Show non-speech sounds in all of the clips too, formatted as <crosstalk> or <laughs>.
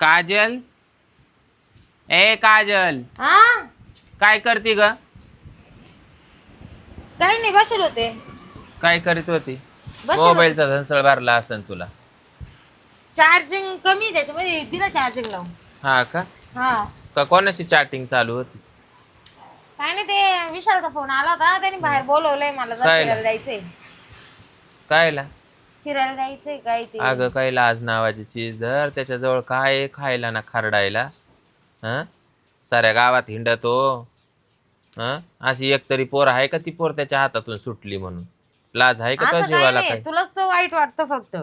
काजल? ए काजल. हा? काय करते ग? काही नाही बसेल होते. काय करीत होती? बसेल मोबाईलचा धनसळ भरला असन तुला. चार्जिंग कमी आहे त्याच्यामध्ये दिला चार्जिंग लावून. हा का? हा. का कोणाशी चॅटिंग चालू होती? काय नाही ते विशालचा फोन आला होता. त्याने बाहेर बोलवलंय मला जरा काय? फिरायला जायचंय. कायला फिरायला जायचंय काय ते? अगं काय लाज नावाची चीज धर. त्याच्याजवळ काय आहे खायला ना खारडायला? हं? साऱ्या गावात हिंडतो. हं? अशी एक तरी पोर आहे का ती पोर त्याच्या हातातून सुटली म्हणून? लाज आहे का तो असं काय जीवाला नाही. काय? तुलाच तो वाईट वाटतं फक्त.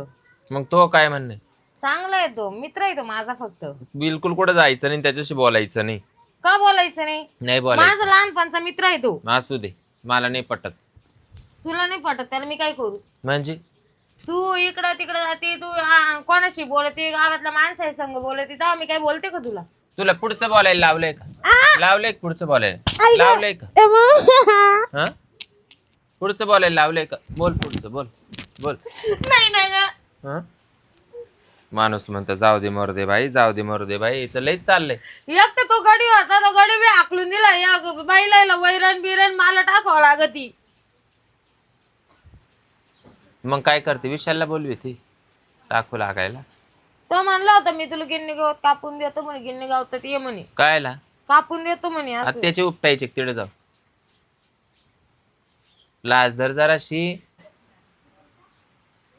मग तो काय म्हणणे? चांगला आहे तो. मित्र आहे तो माझा फक्त. बिलकुल कुठं जायचं नाही त्याच्याशी बोलायचं नाही. का बोलायचं नाही? नाही बोलायचं. माझा लहानपणचा मित्र आहे तो. असू दे. मला नाही पटत. तुला नाही पटत. त्याला मी काय करू? म्हणजे? तू इकडं तिकडं जाते तू कोणाशी बोलते गावातल्या माणसाही संग बोलते तेव्हा मी काय बोलते का तुला? तुला पुढचं बोलायला लावलंय का! लावलंय का पुढचं बोलायला. लावलंय का? नाही हा? पुढचं बोलायला लावलंय का? बोल पुढचं बोल बोल. नाही ग. हं? माणूस म्हणतो जाऊ दे मरू दे बाई जाऊ दे मरू दे बाई. हिचं लईच चाललंय. एक तर तो गडी होता तो गडी बी आकलून दिला. या ग- बाईला वैरण बिरण मला टाकावं लागती. मग काय करते? विशालला बोलवी ती टाकू लागायला. तो म्हणला होता मी तुला गिन्नी गवत कापून देतो म्हणे गिन्नी गवतात ये म्हणे. कायला? कापून देतो म्हणे असं. आत्याचे उपटायचे तिकडे जाऊ. लाज धर जराशी.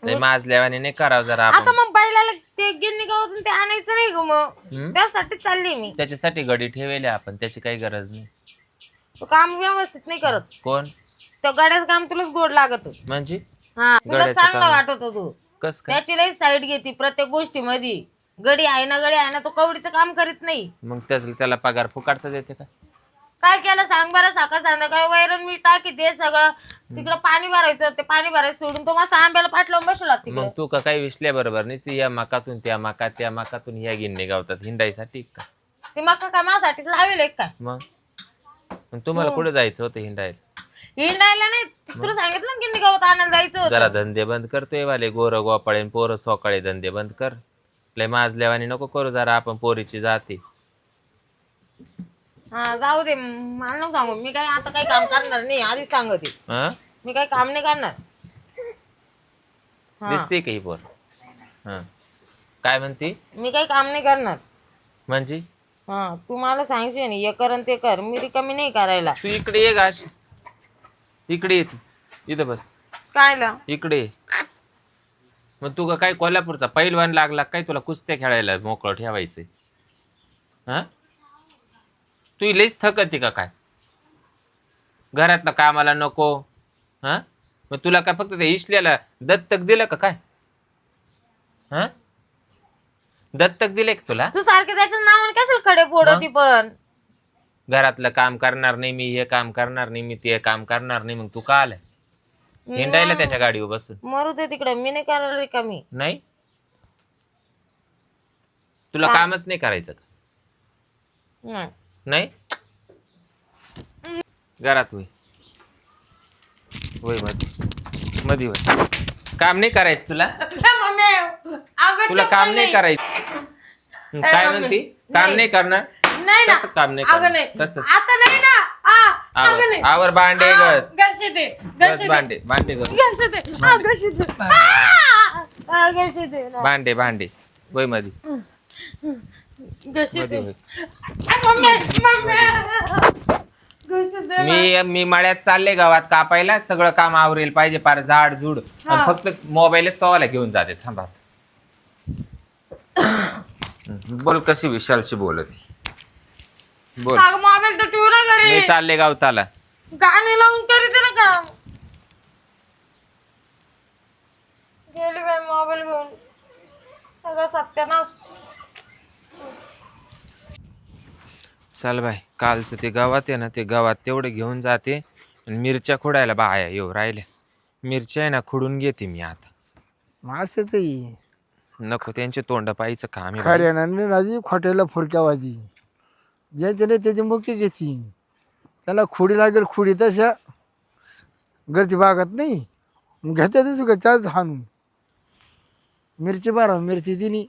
लय माजल्यावाने नाही करावं जरा आता आपण. मग बैलाला ते गिन्नी गवतून ते आणायचं नाही ग मग? त्यासाठी चालली मी. त्याच्यासाठी गडी ठेवले आपण त्याची काही गरज नाही. तो काम व्यवस्थित नाही करत. कोण? त्या गड्याचं काम तुलाच गोड लागत. म्हणजे? हा. तुला गड्याचं चांगला काम. वाटत तू. कस काय? त्याची लई साईड घेते प्रत्येक गोष्टी मध्ये गडी आहे ना गडी आहे ना तो कवडीचं काम करीत नाही. मग त्याला त्याला पगार फुकाटचा देते का? काय केलं सांग बरं सकाळ संध्याकाळी वैरण मी टाकी ते सगळं. तिकडं पाणी भरायचं ते पाणी भरायचं सोडून तो मस्त आंब्याला पाठलावून बसला तिकडे. मग तू का काही विसल्या बरोबर नाही? या मकातून त्या मका त्या मकातून ह्या गिन्ने गावतात. हिंडायसाठी का? ते मका काय माझ्यासाठीच लावेल एक काय मग? मग तुम्हाला कुठे जायचं होतं हिंडायला? हिंडायला नाही. तुला सांगितलं ना की मी गवत आणायला जायचं जरा धंदे बंद करतोय वाले गोर गोपाळे न पोरं सोकाळे धंदे बंद कर. लय माजल्यावानी नको करू जरा आपण पोरीची जाते. हा जाऊ दे. मला नको सांगू. मी काय आता काही काम करणार नाही. आधीच सांगते. हं? मी काही काम नाही करणार. हा. दिसते का ही पोर? हं. काय म्हणती? मी काही काम नाही करणार. म्हणजे? हा तू मला सांगशील हे कर आणि ते कर. मी रिकामी नाही करायला. तू इकडे ये गाश इकडे ये तू. इथं बस. कायला? इकडे ये. मग तू का काय कोल्हापूरचा पैलवान लागला काय तुला कुस्त्या खेळायला मोकळं ठेवायचंय हा? तू लईच थकते का काय? घरातलं कामाला नको. हा? मग तुला काय फक्त ते इशल्याला दत्तक दिलं का काय? हा? दत्तक दिले का तुला? तू सारखे त्याच्या नावाने कशाला खडे फोडती पण? घरातलं काम करणार नाही मी हे काम करणार नाही मी ते काम करणार नाही मग तू का आलाय? हिंडायला त्याच्या गाडीवर बसून. मरू दे तिकडे मी नाही करायला रिकामी. नाही? तुला कामच नाही करायचं का? नाही. नाही? घरात होय होयमध्ये मध्ये होय. काम नाही करायचं तुला? मम्मी, अगं तुला काम नाही करायचं. हं, काय म्हणते? काम नाही. नाही करणार? नाही ना. काम नाही अगं करणार? आता नाही ना. आ, अगं आवर नाही. आवर भांडे आ, गस घशी दे गस घशी दे भांडे भांडे गस घशी दे आ, घशी दे आ, आ, घशी दे ना. भांडे भांडे. वयमध्ये घशी मध्ये दे होय आ, मम्मी मम्मी. घशी दे ना. मी मी मळ्यात चालले गावात कापायला. सगळं काम आवरेल पाहिजे पार झाड झुड. आणि. फक्त मोबाईलच तवाला घेऊन जाते. थांबा. बोल कशी विशालशी बोलत बोल. अगं मोबाईल तर ठेवू ना घरी मी चालले गावताला. गाणे लावून करीत ना काम गेली बाई मोबाईल घेऊन. सगळं सत्यानाश. चल बाय कालचं ते गावात आहे ना ते गावात तेवढं घेऊन जाते. आणि मिरच्या खोडायला बाया येऊ राहिल्या. मिरच्या आहे ना खुडून घेते मी आता. मासेच नको त्यांचे तोंड पाहायचं काम आहे बाई. खऱ्यानं माझी खोट्याला फुरक्यावाजी ज्याच्या नाही त्याची मुख्य घेते त्याला खुडी लागेल खुडी तशा घरची बागत नाही. घेते तुझी का हाणून. मिरची बारा मिरची दिनी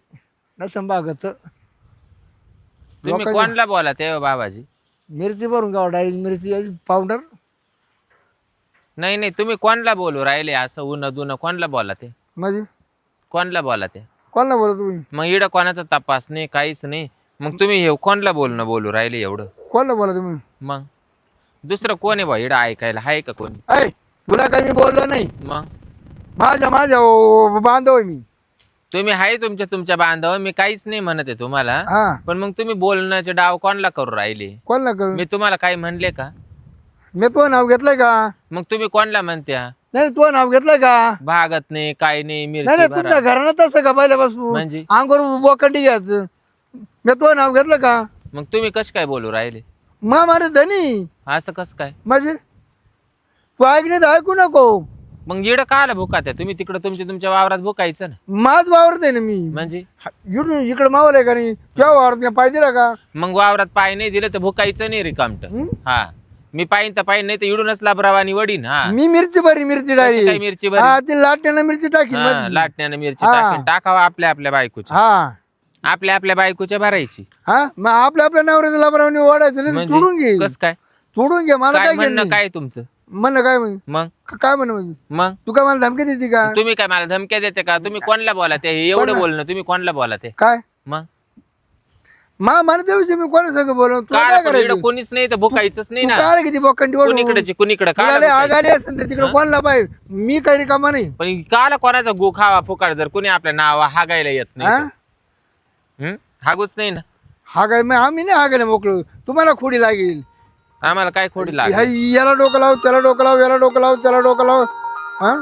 नसं बागत तुम्ही कोणला बोला ते बाबाजी? मिरची भरून का डाळी मिरची पावडर. नाही नाही तुम्ही कोणला बोलू राहिले असं उन दुन? कोणला बोला ते? म्हणजे कोणला बोला ते? कोणाला बोला तुम्ही? मग इडं कोणाचा तपास नाही काहीच नाही. मग तुम्ही हे कोणला बोलणं बोलू राहिले एवढं? कोणाला बोला तुम्ही? मग? दुसरं कोण आहे बा इडं ऐकायला? आहे का कोणी? ऐ तुला काही मी बोललो नाही. मग? माझ्या माझ्या ओ- बांधव आहे मी. तुम्ही आहे तुमच्या तुमच्या बांधव? मी काहीच नाही म्हणत आहे तुम्हाला. हा. पण मग तुम्ही बोलण्याचे डाव कोणला करू राहिले? कोणाला करू? मी तुम्हाला काही म्हणले का? मी तुझं नाव घेतलंय का? मग तुम्ही कोणला म्हणत्या? नाही तुझं नाव घेतलंय का? भागत नाही काय नाही नाही मिरची नाही भरा. तुमच्या घरानं तसं का पहिल्यापासून? म्हणजे? अंगोर बोकंडी घ्यायचं. मी तुझं नाव घेतलं का? मग तुम्ही कश काय बोलू राहिले? मा मारे धनी. असं कस काय? म्हणजे तू ऐक नाही तर ऐकू नको. मग इडं काला भुकात आहे तुम्ही तिकडं तुमच्या तुमच्या वावरात भुकायचं ना. माझ वावरत आहे ना मी. म्हणजे? इकडून इकडे मावलंय का नाही? तुझ्या वावरत पाय दिला का? मग वावरात पाय नाही दिलं तर भुकायचं नाही रिकामट हं? हा. मी पाहिन तर पाहिन नाही तर इडूनच लाभरावानी वडीन हा. मी मिरची भरी मिरची कशी काय डाळी मिरची हा बरी ती लाटण्यानं मिरची टाकी हा, लाटण्यानं मिरची हा. टाकेन. टाकावा आपल्या आपल्या बायकोच्या हा. आपल्या आपल्या बायकोच्या भरायची. हा? मग आपल्या आपल्या नवऱ्याचं लाभरावणी ओढायचं नाही तर तोडून घे. कस काय? तोडून घे मला काय काय म्हणणं काय तुमचं? म्हणणं काय म्हणजे? मग? क- काय म्हणणं म्हणजे? मग? तू काय मला धमकी देते का? तुम्ही काय मला धमक्या देते का? तुम्ही कोणला बोला ते? एवढं कोणला? बोलणं तुम्ही कोणला बोला ते? काय? मग? मा म्हणते विषयी मी कोणा संग बोलव काय काय पण करायचं? इकडं कोणीच नाही तर भुकायचंच नाही ना. काय किती ओढ कुणीकडे? कुणीकडे तुला? आघाडी असेल तर तिकडे कोणला पाय मी काही रिकामा नाही. पण काला कोणाचा गो खावा फुकाड जर कोणी आपल्या नाव हागायला येत हा? नाही तर. हं? हागूच नाही ना. हा काय मग आम्ही नाही हागायला मोकळ. तुम्हाला खोडी लागेल. आम्हाला काय खोडी ह्या- लागली याला डोकं लाव त्याला डोकं लाव याला डोकं लाव त्याला डोकं लाव. हा?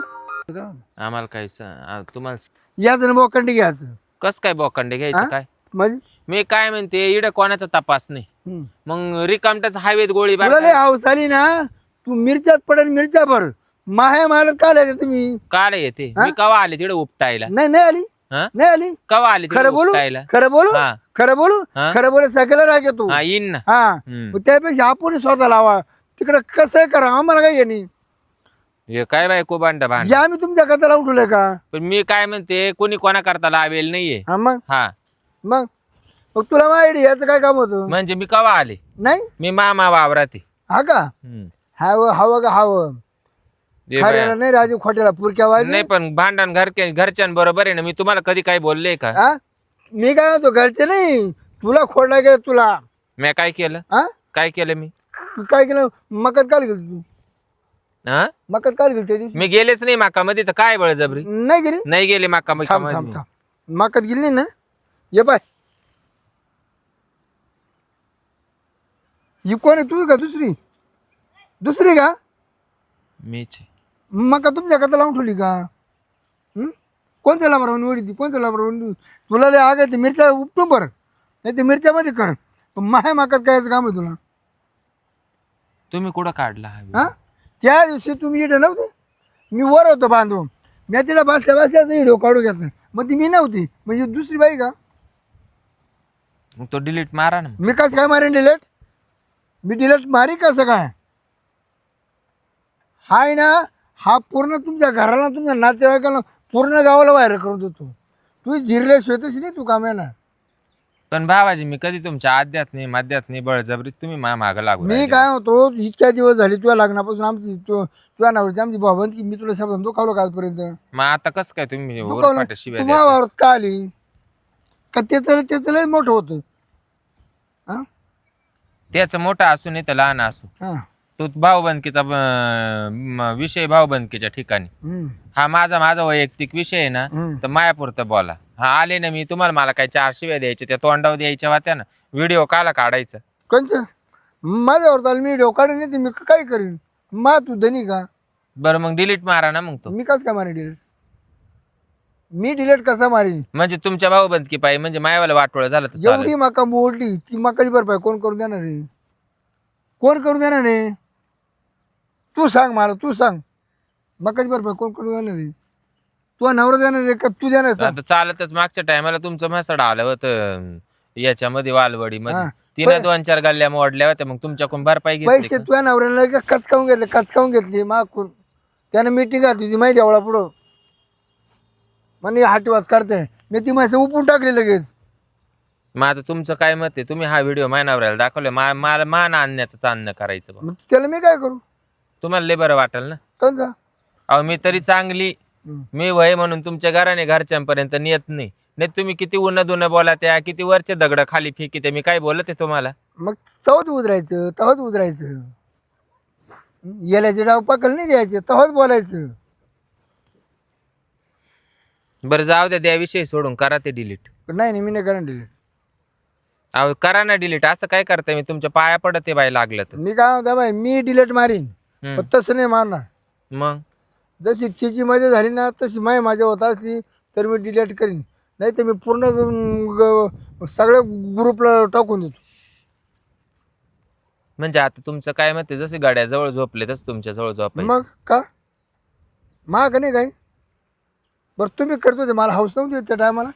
आम्हाला काय स- आ, तुम्हाला याच बोकंडी घ्यायचं. कस काय बोकांडे घ्यायचं? काय? म्हणजे? मी काय म्हणते इड कोणाचा तपास नाही. हम्म. मग रिकामटाच हवेत गोळी तुला लय हाऊस आली ना? तू मिरच्यात पडेल मिरच्या भर माहे मायला काय लागेल तुम्ही. काल येते. मी कवा आले तिकडे उपटायला? नाही नाही आली. हा? नाही आली? कवा आले खरं बोलू? खरं बोलू? हा. खरं बोलू? हा? खरं बोलू सगळ्याला राग हा येईन ना. हा. हम्म. मग त्यापेक्षा आपण स्वतः लावा. तिकडे कसं करा? आम्हाला काय येणे हे काय बाय कोबांड भांड? या आम्ही तुमच्या करता लावून ठेवलंय का? पण मी काय म्हणते कोणी कोणा करता लावेल नाहीये. हा मग? हा. मग? मग तुला माहिती याचं काय काम होतं? म्हणजे मी कवा आले? नाही? मी मामा वावरात. हा का? हम्म. हवं हवं का हवं? खऱ्याला बाया. नाही राजू खोट्याला पुरक्या वाजे? नाही पण भांडण घर घरच्यां बरोबर आहे ना मी तुम्हाला कधी काही बोलले का? हा मी काय म्हणतो घरचे नाही. तुला खोडला गेलं तुला. मी काय केलं? हा काय केलं मी? काय केलं? मकत काल गेली तू. हा मकत काल गेली त्या दिवशी. मी गेलेच नाही माका मध्ये तर काय बळजबरी नाही गेली? नाही गेले माका थांब थांब थांब. मकत गेली नाही ना? ये पाय ही कोण आहे तू का दुसरी? दुसरी का? मीच मका तुमच्या करता लावून ठेवली का? हं? कोणत्या लांबरावून वडी ती? कोणत्या लांबरावून तुला लय आग आहे मिरच्या उपटून भर. नाही ते मिरच्यामध्ये कर. पण माहे माकात काय काम आहे तुला? तुम्ही कुठं काढला हा हा? त्या दिवशी तुम्ही इकडे नव्हते. मी वर होतो बांधून. मी तिला बसल्या बसल्याच व्हिडिओ काढू घेतला. मग ती मी नव्हती. म्हणजे दुसरी बाई का? मग तो डिलीट मारा ना मी कसं काय मारेन डिलेट मी डिलेट मारी कसं काय? हाय ना? हा पूर्ण तुमच्या घराला तुमच्या नातेवाईकाला पूर्ण गावाला व्हायरल करून देतो. तू जिरले श्वेतच नाही तू काम येणार. पण भावाजी मी कधी तुमच्या आद्यात नाही माद्यात नाही बळजबरीत तुम्ही मा माग लागू मी राहिले. काय होतो इतक्या दिवस झाले तुझ्या लग्नापासून आमची तु- तुझ्या नावाची आमची भावंत की मी तुला शब्द दुखावलं का आजपर्यंत. मग आता कस काय तुम्ही दुखावलं तू का आली? का त्याचं त्याचं लय मोठं होतं. हा? त्याचं मोठं असू नाही तर लहान असू हा. तो अं, म- विषय भाऊबंदकीच्या ठिकाणी. हम्म, हा माझा माझा वैयक्तिक विषय आहे ना हम्म. तर मायापुरतं बोला. हा आले ना मी तुम्हाला मला काय चार शिव्या द्यायच्या त्या तोंडावर द्यायच्या होत्या ना व्हिडिओ काला काढायचा. कोणचं माझ्यावर चाल मी व्हिडिओ काढून येते मी काय करीन? मा तू धनी का? बरं मग डिलीट मारा ना मग तो. मी कसं काय मारेन डिलेट मी डिलेट कसा मारीन? म्हणजे तुमच्या भाऊबंदकी पाहिजे म्हणजे मायावाला वाटोळ झालं तर चालेल. जेवढी मका मोडली ती मकाची भरपाई कोण करून देणार आहे? कोण करून देणार आहे? तू सांग मला तू सांग. मकाची भरपाई कोण करून देणार आहे? तू नवरा देणार आहे का? तू सांग. आता चालतच मागच्या टायमाला तुमचं म्हसड आलं होतं याच्यामध्ये वालवडी मध्ये हा. तिनं दोन चार गल्ल्या मोडल्या होत्या मग तुमच्याकडून भरपाई घेतली पैसे का? तुझ्या नवऱ्याला का? कचकावून घेतले कचकावून घेतली मागून. त्यानं मिटिंग घातली ती माहिती एवढा पुढं? म्हणे हाटवास करते मी ती माहिती उपून टाकली लगेच. मग आता तुमचं काय मत आहे? तुम्ही हा व्हिडिओ मायनावरायला दाखवलं मा मला मान आणण्याचं चांदणं करायचं बा. मग त्याला मी काय करू? तुम्हाला लय बरं वाटेल ना? अहो मी तरी चांगली. मी वय म्हणून तुमच्या घराने घरच्यांपर्यंत नेत नाही. नाही तुम्ही किती उन्हा दुनं बोला त्या किती वरचे दगड खाली फेकी ते मी काय बोलत आहे तुम्हाला? मग तवत उतरायचं तवत उतरायचं येल्याचे डाव पकड नाही द्यायचे तवत बोलायचं. बरं जाऊ द्या त्या विषयी सोडून करा ते डिलीट नाही नाही मी नाही करणार delete. अहो करा ना डिलीट असं काय करताय? मी तुमच्या पाया पडत आहे बाई लागलं तर. मी काय म्हणतो बाई मी डिलेट मारीन. हम्म. पण तसं नाही मारणार. मग? जशी तिची मजा झाली ना तशी माय माझ्या होत असली तर मी डिलीट करीन. नाही तर मी पूर्ण ग- ग- सगळ्या ग्रुपला टाकून देतो. म्हणजे आता तुमचं काय मत आहे? जसे गाड्याजवळ झोपले तसं तुमच्या जवळ झोपायचं. मग का? मा का नाही काय बरं तुम्ही करतो ते मला हाऊस नव्हती येत त्या टायमाला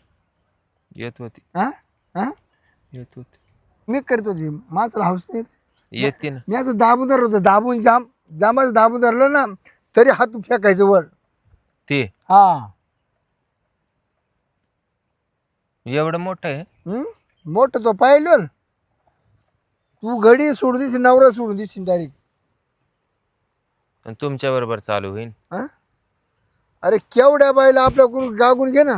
येत होती. हां? हां? येत होती. मी करतो ते माझं हाऊस नाही येत. येते ना. मी असं दाबून धरत होतो दाबून जाम. जामाचं दाबून धरलं ना तरी हात फेकायचं वर. ते? हा. एवढं मोठं आहे? हं? मोठं तो पाहिलं. तू घडी सोडून दिशी नवरा सोडून दिशी डायरेक्ट आणि तुमच्या बरोबर चालू होईल हा? अरे केवढ्या बायला आपल्याकडून गागून घे ना.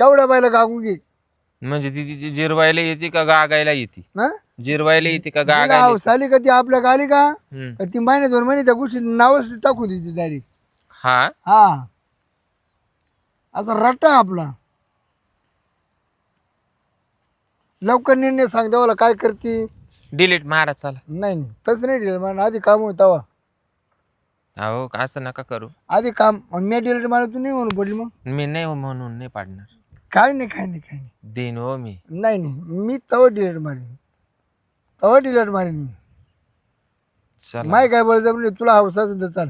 केवढ्या बायला गागून घे. म्हणजे ती तिची जिरवायला येते का गागायला येते? जिरवायला येते का तिला गागायला हाऊस आली का ती आपल्या गाली का? हम्म. का ती महिने दोन महिने त्या गोष्टी नावच टाकून देते डायरेक्ट हा? हा. आता रट्टा आपला. लवकर निर्णय सांग देवाला काय करते. डिलीट मारा चला. नाही नाही. तसं नाही दिलं मला आधी काम होत तवा अहो असं नका करू. आधी काम मी डिलेट मला तू नाही म्हणून पडली मग. मी नाही म्हणून नाही पाडणार. काय नाही काय नाही काय नाही. देईन हो मी. नाही नाही. मी तवा डिलेट मारीन. तवा डिलेट मारीन मी. चला. माय काय बळजबरी तुला हाऊस असेल तर चाल.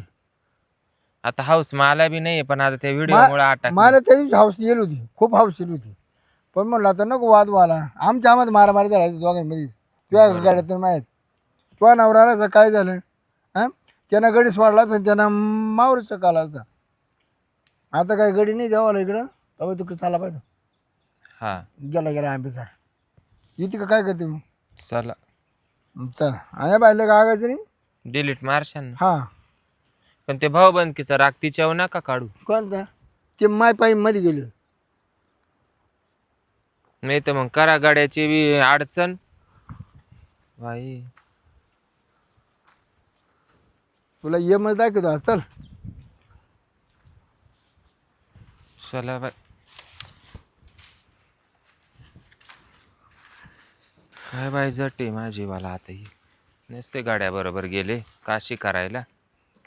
आता हाऊस मला बी नाही पण आता त्या व्हिडिओ मुळे अटक मला त्या दिवशी हाऊस येईल होती. खूप हाऊस येईल होती. पण म्हणलं आता नको वाद व्हायला आमच्या आम्हाला मारामारी झाला दोघांमध्ये तुझ्या गाड्यात माहीत. तुझ्या नवऱ्याला काय झालं? हां? त्यानं गडी सोडला तर त्यानं मावर सकाला होता. आता काय गडी नाही द्यावाला इकडं? तेव्हा तिकडे चाला पाहिजे. हा. गेला गेला आंबे झाड. येते का? काय करते मग? चला. चल. आणि पाहिलं का आगायचं नाही? डिलीट मारशान ना? हां. पण ते भाऊ बंदकीचा राग तिच्यावर नका काढू. कोणता? ते माय पायी मध्ये गेले. नाही तर मग करा गाड्याची बी अडचण. बाई. तुला ये मध्ये दाखवतो. आज, चल. चला बाय काय बाई जटे माझी वाला आता ही. नसते गाड्या बरोबर गेले काशी करायला.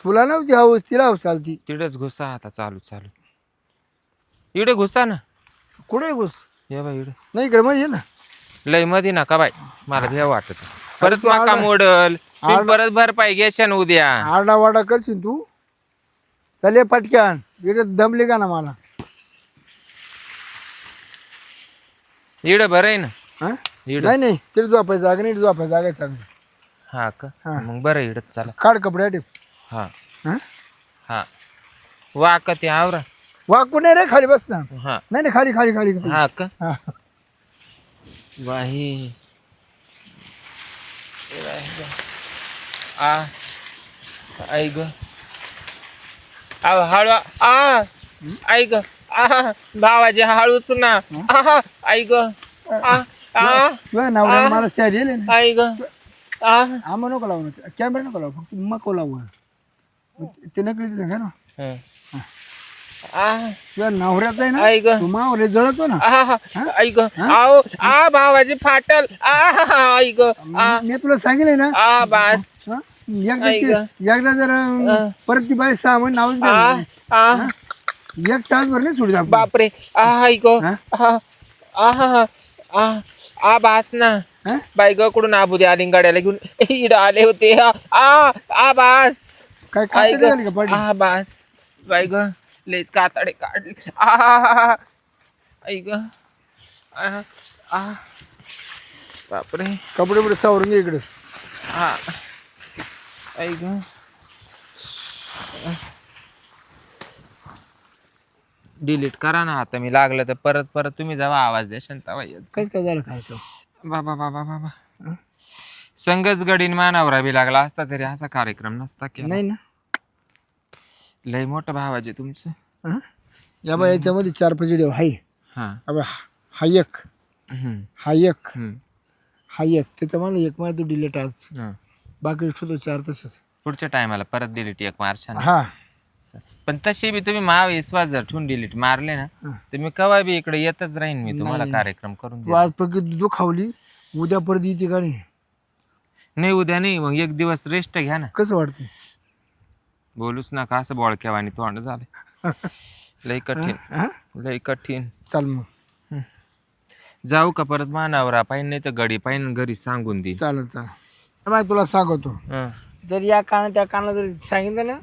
तुला नव्हती हाऊस तिला हाऊस चालती तिकडेच घुसा आता चालू चालू. इकडे घुसा ना. कुठे घुस? ये बाई इकडे. नाही इकडे मध्ये ये ना. लयमध्ये नका बाई मला भ्या वाटत. परत माका मोडल. मी परत भरपाई घेशान उद्या. आरडा वाडा करशील तू? चल पटक्यान इकडे दमली का ना मला? इकडे बरं आहे ना. हा? नाही नाही तिथे झोपायचं जागा नाही झोपायचं जागा आहे चांगली. हा का? हा. मग बरं इकडे चला. काढ कपडे आटे हा. हा? हा. वा का ते आवरा. वा कुठे रे खाली बस ना. हा. नाही नाही खाली खाली खाली. खाली. हा का? हा. वाही. आ. आई ग. आ हळू आ. आई ग. आ. भावाजी हळूच ना. आ आई ग. तुझ्या नवऱ्याने मला शहर दिले ना. आई ग. आ. आम्हा नको लावू कॅमेरा नको लावू फक्त मको लावू. मग ते दिसत का ना? हं. आ. तुझ्या नवऱ्यात आहे ना आई ग. तू मावर जळतो ना. ग. आओ आ भावाजी फाटल. आ आ. मी तुला सांगितलंय ना. आ बास. हा? एकदा आई ते- एकदा जर अं, परत ती बाई सहा महिने नावच आ घ्यायला. आ. एक तास भर नाही आपण. बापरे. आ ग. हा? आ आ आ आ बास ना. हा? कुठून आबू दे आली गाड्याला घेऊन? <laughs> इड आले होते. आ आ आ बास. काय कातडी ग झाली का पाडी आ बास. लेच कातडे काढले. आ ग आ आ. बापरे. कपडे बिपडे सावरून घे इकडे. आ. आई ग. डिलीट करा ना आता मी लागलं तर परत परत तुम्ही जेव्हा आवाज द्या शांताबाई येत. काहीच काय झालं? काय तो? बाबा बाबा बाबा संगच गडीन मानावरा बी लागला असता तरी असा कार्यक्रम नसता केला. नाही ना. लय मोठं भावाजे तुमचं. हं? या बा याच्यामध्ये चार पाच व्हिडिओ हाय हा. अबे हा एक. हम्म, हा हा एक. त्याचा मला एक माझा तो डिलेट आज. हा. बाकी शोधो चार तसंच. पुढच्या टायमाला परत डिलीट एक मारशान. हा. पण तशी बी तुम्ही मा विश्वास जर ठेवून डिलीट मारले ना तर मी कवा बी इकडे येतच राहीन मी तुम्हाला कार्यक्रम करून तू देईन. आज पैकी दुखावली उद्या परत येते का नाही? नाही उद्या नाही मग एक दिवस रेस्ट घ्या ना. कसं वाटतं? बोलूच नका असं बोळक्यावानी तोंड झाले. लय कठीण हा? लय कठीण. चाल मग. जाऊ का परत मानावरा पाहिजे नाही तर गडी पाहिजे घरी सांगून दे चालेल चालेल. तुला सांगतो. जर या काना त्या काना जर सांगितलं ना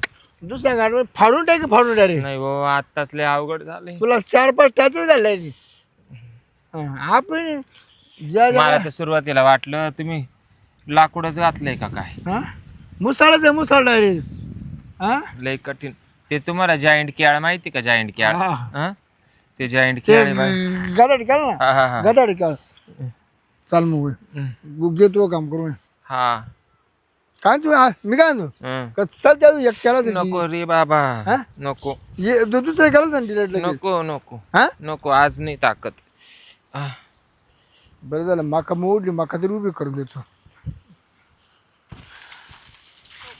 दुसऱ्या गाडीवर फाडून टाक फाडून डायरेक्ट. नाही बाबा आत्ताच लय अवघड झाले तुला चार पाच टॅचच घालायची आपण ज्या मला तर सुरुवातीला वाटलं तुम्ही लाकूडच घातलंय का काय? हा? मुसाळाच आहे मुसाळ डायरेक्ट हा? लय कठीण. ते तुम्हाला जायंट केळ माहिती का जायंट केळ हा. हं? ते जायंट ते केळ गदाड काढ ना? हा हा हा. गदाड काढ चाल मग. घेतो काम करू हा. काय तू मी काय हं. का चल जाऊ एक केला नको रे बाबा. हा? नको. दुसरं केलं ना डिलेट लगेच? नको नको. हा? नको आज नाही ताकद. आह, बरं झालं माका मोडली माका तरी उभी करून देतो.